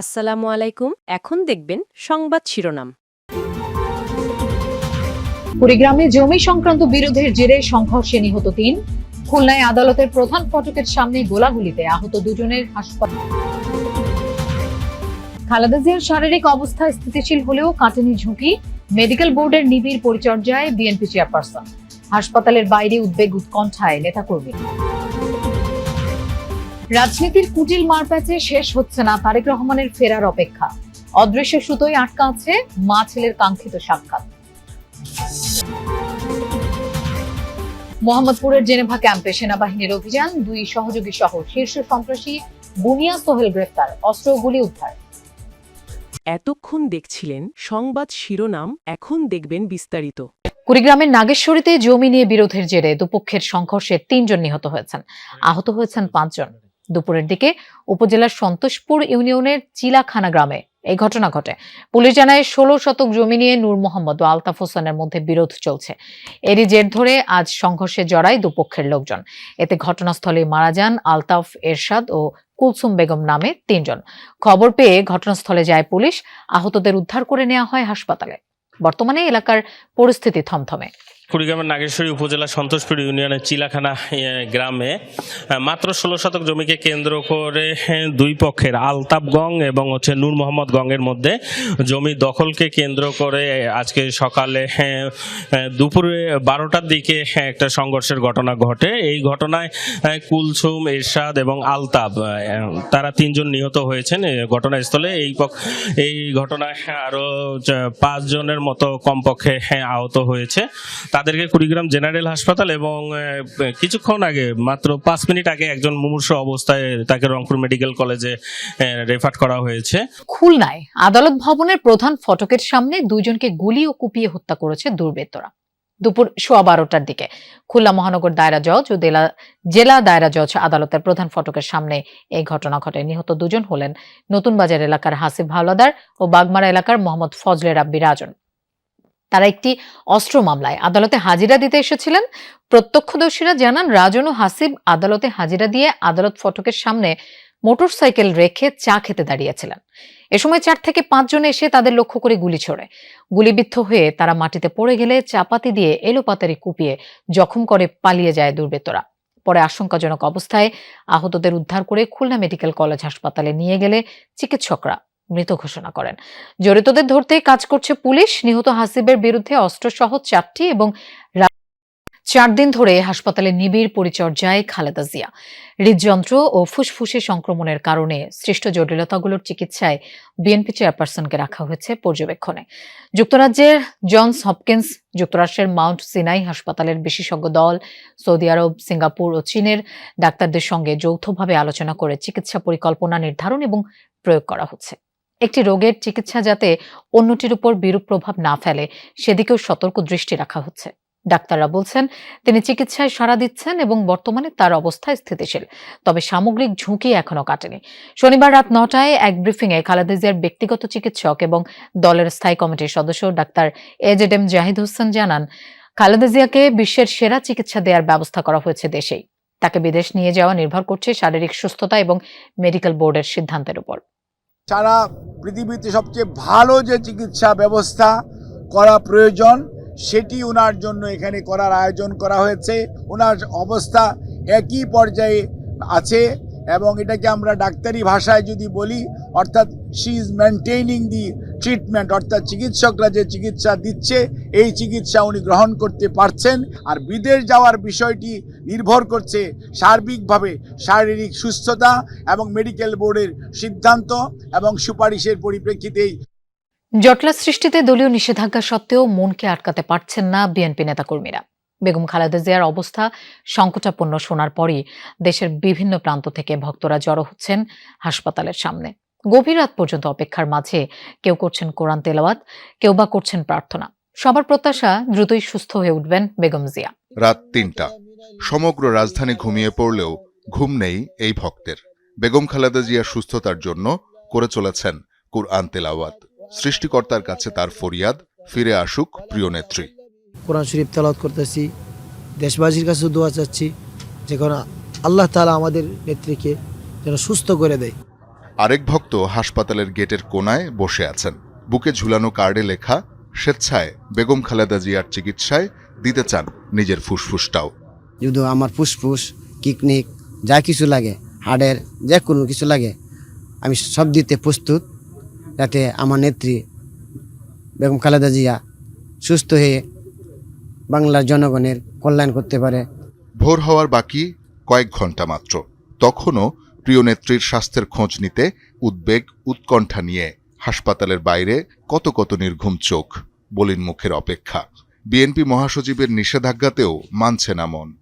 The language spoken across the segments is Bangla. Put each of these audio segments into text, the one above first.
আসসালামু আলাইকুম। এখন দেখবেন সংবাদ শিরোনাম। কুড়িগ্রামে জমি সংক্রান্ত বিরোধের জেরে সংঘর্ষে নিহত তিন। খুলনায় আদালতের প্রধান ফটকের সামনে গোলাগুলিতে আহত দুজনের হাসপাতাল। খালেদা জিয়ার শারীরিক অবস্থা স্থিতিশীল হলেও কাটেনি ঝুঁকি। মেডিকেল বোর্ডের নিবিড় পরিচর্যায় বিএনপি চেয়ারপারসন। হাসপাতালের বাইরে উদ্বেগ উৎকণ্ঠায় নেতাকর্মী। রাজনীতির কুটিল মারপ্যাচে শেষ হচ্ছে না তারেক রহমানের ফেরার অপেক্ষা। অদৃশ্য সুতোই আটকা আছে মা ছেলের কাঙ্ক্ষিত সাক্ষাৎ। মোহাম্মদপুরের জেনেভা ক্যাম্পে সেনাবাহিনীর অভিযান দুই সহযোগী সহ শীর্ষ সন্ত্রাসী বুনিয়া সোহেল গ্রেফতার অস্ত্র গুলি উদ্ধার। এতক্ষণ দেখছিলেন সংবাদ শিরোনাম এখন দেখবেন বিস্তারিত। কুড়িগ্রামের নাগেশ্বরীতে জমি নিয়ে বিরোধের জেরে দুপক্ষের সংঘর্ষে তিনজন নিহত হয়েছেন। আহত হয়েছেন পাঁচজন। দুপুরের দিকে উপজেলার সন্তোষপুর ইউনিয়নের চিলাখানা গ্রামে এই ঘটনা ঘটে। পুলিশ জানায়, ষোলো শতক জমি নিয়ে নূর মোহাম্মদ ও আলতাফ হোসেনের মধ্যে বিরোধ চলছে। এরই জের ধরে আজ সংঘর্ষে জড়ায় দুপক্ষের লোকজন। এতে ঘটনাস্থলে মারা যান আলতাফ এরশাদ ও কুলসুম বেগম নামে তিনজন। খবর পেয়ে ঘটনাস্থলে যায় পুলিশ। আহতদের উদ্ধার করে নেওয়া হয় হাসপাতালে। বর্তমানে এলাকার পরিস্থিতি থমথমে। কুড়িগ্রামের নাগেশ্বরী উপজেলা সন্তোষপুর ইউনিয়নের চিলাখানা গ্রামে মাত্র ষোলো শতক জমিকে কেন্দ্র করে দুই পক্ষের আলতাবগং এবং হচ্ছে নূর মোহাম্মদ গঙ্গের মধ্যে জমি দখলকে কেন্দ্র করে আজকে সকালে দুপুরে বারোটার দিকে একটা সংঘর্ষের ঘটনা ঘটে। এই ঘটনায় কুলসুম, এরশাদ এবং আলতাব তারা তিনজন নিহত হয়েছেন। ঘটনাস্থলে এই এই ঘটনায় আরও পাঁচজনের মতো কমপক্ষে আহত হয়েছে। তাদেরকে কুড়িগ্রাম জেনারেল হাসপাতাল এবং কিছুক্ষণ আগে, মাত্র পাঁচ মিনিট আগে একজন মুমূর্ষ অবস্থায় তাকে রংপুর মেডিকেল কলেজে রেফার করা হয়েছে। খুলনায় আদালত ভবনের প্রধান ফটকের সামনে দুইজনকে গুলি ও কুপিয়ে হত্যা করেছে দুর্বৃত্তরা। দুপুর সোয়া বারোটার দিকে খুলনা মহানগর দায়রা জজ ও দেলা- জেলা দায়রা জজ আদালতের প্রধান ফটকের সামনে এই ঘটনা ঘটে। নিহত দুজন হলেন নতুন বাজার এলাকার হাসিব হাওলাদার ও বাগমারা এলাকার মোহাম্মদ ফজলে রাব্বি রাজন। তারা একটি অস্ত্র মামলায় আদালতে হাজিরা দিতে এসেছিলেন। প্রত্যক্ষদর্শীরা জানান, রাজন ও হাসিব আদালতে হাজিরা দিয়ে আদালত ফটকের সামনে মোটরসাইকেল রেখে চা খেতে দাঁড়িয়েছিলেন। এ সময় চার থেকে পাঁচজন এসে তাদের লক্ষ্য করে গুলি ছোড়ে। গুলিবিদ্ধ হয়ে তারা মাটিতে পড়ে গেলে চাপাতি দিয়ে এলোপাতারি কুপিয়ে জখম করে পালিয়ে যায় দুর্বৃত্তরা। পরে আশঙ্কাজনক অবস্থায় আহতদের উদ্ধার করে খুলনা মেডিকেল কলেজ হাসপাতালে নিয়ে গেলে চিকিৎসকরা মৃত ঘোষণা করেন। জড়িতদের ধরতে কাজ করছে পুলিশ। নিহত হাসিবের বিরুদ্ধে অস্ত্রসহ চারটি এবং চার দিন ধরে হাসপাতালে নিবিড় পরিচর্যায় খালেদা জিয়া। হৃদযন্ত্র ও ফুসফুসে সংক্রমণের কারণে সৃষ্ট জটিলতাগুলোর চিকিৎসায় বিএনপি চেয়ারপারসনকে রাখা হয়েছে পর্যবেক্ষণে। যুক্তরাজ্যের জনস হপকিন্স যুক্তরাষ্ট্রের মাউন্ট সিনাই হাসপাতালের বিশেষজ্ঞ দল, সৌদি আরব, সিঙ্গাপুর ও চীনের ডাক্তারদের সঙ্গে যৌথভাবে আলোচনা করে চিকিৎসা পরিকল্পনা নির্ধারণ এবং প্রয়োগ করা হচ্ছে। একটি রোগের চিকিৎসা যাতে অন্যটির উপর বিরূপ প্রভাব না ফেলে, সেদিকেও সতর্ক দৃষ্টি রাখা হচ্ছে। ডাক্তাররা বলছেন, তিনি চিকিৎসায় সাড়া দিচ্ছেন এবং বর্তমানে তার অবস্থা স্থিতিশীল, তবে সামগ্রিক ঝুঁকি এখনও কাটেনি। শনিবার রাত নটায় এক ব্রিফিংয়ে খালেদা জিয়ার ব্যক্তিগত চিকিৎসক এবং দলের স্থায়ী কমিটির সদস্য doctor A Z M Zahid Hossain জানান, খালেদা জিয়াকে বিশ্বের সেরা চিকিৎসা দেওয়ার ব্যবস্থা করা হয়েছে দেশেই। তাকে বিদেশ নিয়ে যাওয়া নির্ভর করছে শারীরিক সুস্থতা এবং মেডিকেল বোর্ডের সিদ্ধান্তের উপর। সারা পৃথিবীতে সবচেয়ে ভালো যে চিকিৎসা ব্যবস্থা করা প্রয়োজন, সেটি ওনার জন্য এখানে করার আয়োজন করা হয়েছে। ওনার অবস্থা একই পর্যায়ে আছে। এবং এটাকে আমরা ডাক্তারি ভাষায় যদি বলি, অর্থাৎ she is maintaining the treatment অর্থাৎ চিকিৎসকরা যে চিকিৎসা দিচ্ছে, এই চিকিৎসা উনি গ্রহণ করতে পারছেন। আর বিদেশ যাওয়ার বিষয়টি নির্ভর করছে সার্বিকভাবে শারীরিক সুস্থতা এবং মেডিকেল বোর্ডের সিদ্ধান্ত এবং সুপারিশের পরিপ্রেক্ষিতেই। জটলা সৃষ্টিতে দলীয় নিষেধাজ্ঞা সত্ত্বেও মনকে আটকাতে পারছেন না বিএনপি নেতাকর্মীরা। বেগম খালেদা জিয়ার অবস্থা সংকটাপন্ন শোনার পরই দেশের বিভিন্ন প্রান্ত থেকে ভক্তরা জড়ো হচ্ছেন হাসপাতালের সামনে। গভীর রাত পর্যন্ত অপেক্ষার মাঝে কেউ করছেন কোরআন তেলাওয়াত, কেউ বা করছেন প্রার্থনা। সবার প্রত্যাশা দ্রুতই সুস্থ হয়ে উঠবেন বেগম জিয়া। রাত তিনটা। সমগ্র রাজধানী ঘুমিয়ে পড়লেও ঘুম নেই এই ভক্তের। বেগম খালেদা জিয়ার সুস্থতার জন্য করে চলেছেন কুরআন তেলাওয়াত। সৃষ্টিকর্তার কাছে তার ফরিয়াদ, ফিরে আসুক প্রিয় নেত্রী। কোরআন শরীফ তেলাওয়াত করতেছি। দেশবাসীর কাছে দোয়া চাচ্ছি যে কোনো আল্লাহ তালা আমাদের নেত্রীকে যেন সুস্থ করে দেয়। আরেক ভক্ত হাসপাতালের গেটের কোনায় বসে আছেন। বুকে ঝুলানো কার্ডে লেখা স্বেচ্ছায় বেগম খালেদা জিয়ার চিকিৎসায় দিতে চান নিজের ফুসফুসটাও। যদি আমার ফুসফুস কিকনিক যা কিছু লাগে হাড়ের যে কোনো কিছু লাগে আমি সব দিতে প্রস্তুত যাতে আমার নেত্রী বেগম খালেদা জিয়া সুস্থ হয়ে বাংলার জনগণের কল্যাণ করতে পারে। ভোর হওয়ার বাকি কয়েক ঘণ্টা মাত্র। তখনও প্রিয় নেত্রীর স্বাস্থ্যের খোঁজ নিতে উদ্বেগ উৎকণ্ঠা নিয়ে হাসপাতালের বাইরে কত কত নির্ঘুম চোখ বলিন মুখের অপেক্ষা। বিএনপি মহাসচিবের নিষেধাজ্ঞাতেও মানছে না মন।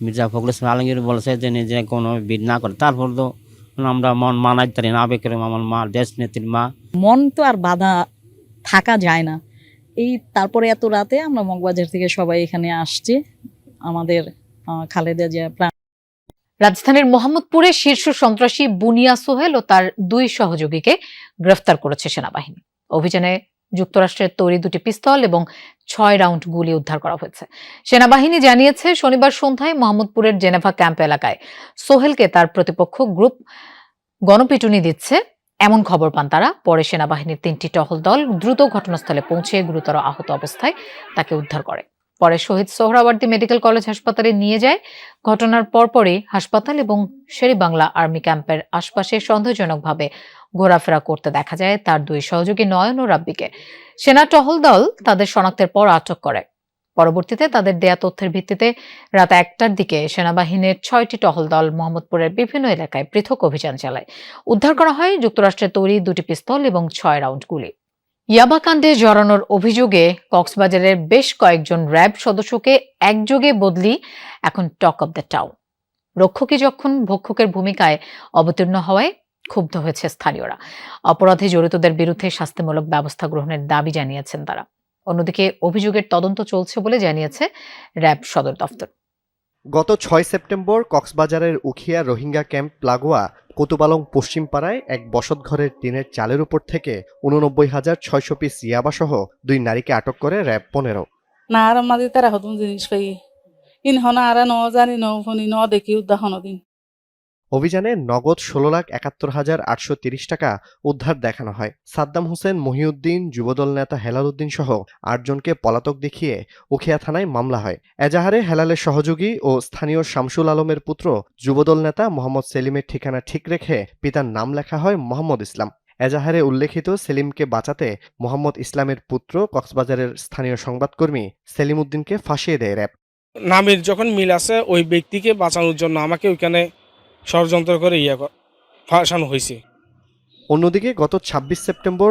মির্জা ফখরুল ইসলাম আলমগীর বলেছে যে নিজে কোনো বিদ না করে তারপর তো আমরা মন মানাইতে পারি না আবেগের আমার মা দেশ নেত্রীর মা। মন তো আর বাধা থাকা যায় না। এই তারপরে এত রাতে আমরা মগবাজার থেকে সবাই এখানে আসছি। আমাদের খালেদা জিয়া প্রাণ রাজধানীর মোহাম্মদপুরে শীর্ষ সন্ত্রাসী বুনিয়া সোহেল ও তার দুই সহযোগীকে গ্রেফতার করেছে সেনাবাহিনী। অভিযানে যুক্তরাষ্ট্রের তৈরি দুটি পিস্তল এবং ছয় রাউন্ড গুলি উদ্ধার করা হয়েছে। সেনাবাহিনী জানিয়েছে, শনিবার সন্ধ্যায় মোহাম্মদপুরের জেনেভা ক্যাম্প এলাকায় সোহেলকে তার প্রতিপক্ষ গ্রুপ গণপিটুনি দিচ্ছে। এমন খবর পান তারা। পরে সেনাবাহিনীর তিনটি টহল দল দ্রুত ঘটনাস্থলে পৌঁছে গুরুতর আহত অবস্থায় তাকে উদ্ধার করে। পরে শহীদ সোহরাওয়ার্দী মেডিকেল কলেজ হাসপাতালে নিয়ে যায়। ঘটনার পরপরই হাসপাতাল এবং শেরিবাংলা আর্মি ক্যাম্পের আশপাশে সন্দেহজনকভাবে ঘোরাফেরা করতে দেখা যায়। তার দুই সহযোগী নয়ন ও রাব্বিকে। সেনা টহল দল তাদের শনাক্তের পর আটক করে। পরবর্তীতে তাদের দেয়া তথ্যের ভিত্তিতে রাত একটার দিকে সেনাবাহিনীর ছয়টি টহল দল মোহাম্মদপুরের বিভিন্ন এলাকায় পৃথক অভিযান চালায়। উদ্ধার করা হয় যুক্তরাষ্ট্রের তৈরি দুটি পিস্তল এবং ছয় রাউন্ড গুলি। ইয়াবাকাণ্ডে জড়ানোর অভিযোগে কক্সবাজারের বেশ কয়েকজন র্যাব সদস্যকে একযোগে বদলি এখন টক অব দ্য টাউন। রক্ষকই যখন ভক্ষকের ভূমিকায় অবতীর্ণ হওয়ায় ক্ষুব্ধ হয়েছে স্থানীয়রা। অপরাধে জড়িতদের বিরুদ্ধে শাস্তিমূলক ব্যবস্থা গ্রহণের দাবি জানিয়েছেন তারা। অন্যদিকে অভিযোগের তদন্ত চলছে বলে জানিয়েছে র্যাব সদর দফতর। গত ছয় সেপ্টেম্বর কক্সবাজারের উখিয়া রোহিঙ্গা ক্যাম্প লাগোয়া কোতুবালং পশ্চিমপাড়ায় এক বসতঘরের টিনের চালের উপর থেকে উননব্বই হাজার ছয়শো পিস ইয়াবাসহ দুই নারীকে আটক করে র্যাব পনেরো। না আর মাদি তারা হতুম জিনিস পাই ইন হন আর ন জানি ন ফনি ন দেখি উদাহরণ দিন। অভিযানে নগদ ষোলো লাখ একাত্তর হাজার আটশো তিরিশ টাকা উদ্ধার দেখানো হয়। সাদ্দাম হোসেন, মহিউদ্দিন, যুবদল নেতা হেলাল উদ্দিন সহ আটজনকে পলাতক দেখিয়ে উখিয়া থানায় মামলা হয়। এজাহারে হেলালের সহযোগী ও স্থানীয় শামসুল আলমের পুত্র যুবদল নেতা মোহাম্মদ সেলিমের ঠিকানা ঠিক রেখে পিতার নাম লেখা হয় মোহাম্মদ ইসলাম। এজাহারে উল্লেখিত সেলিমকে বাঁচাতে মোহাম্মদ ইসলামের পুত্র কক্সবাজারের স্থানীয় সংবাদকর্মী সেলিম উদ্দিনকে ফাঁসিয়ে দেয় র্যাব। নামের যখন মিল আছে, ওই ব্যক্তিকে বাঁচানোর জন্য আমাকে ওইখানে ষড়যন্ত্র করে ইয়া ফাঁসানো হয়েছে। অন্যদিকে গত ছাব্বিশ সেপ্টেম্বর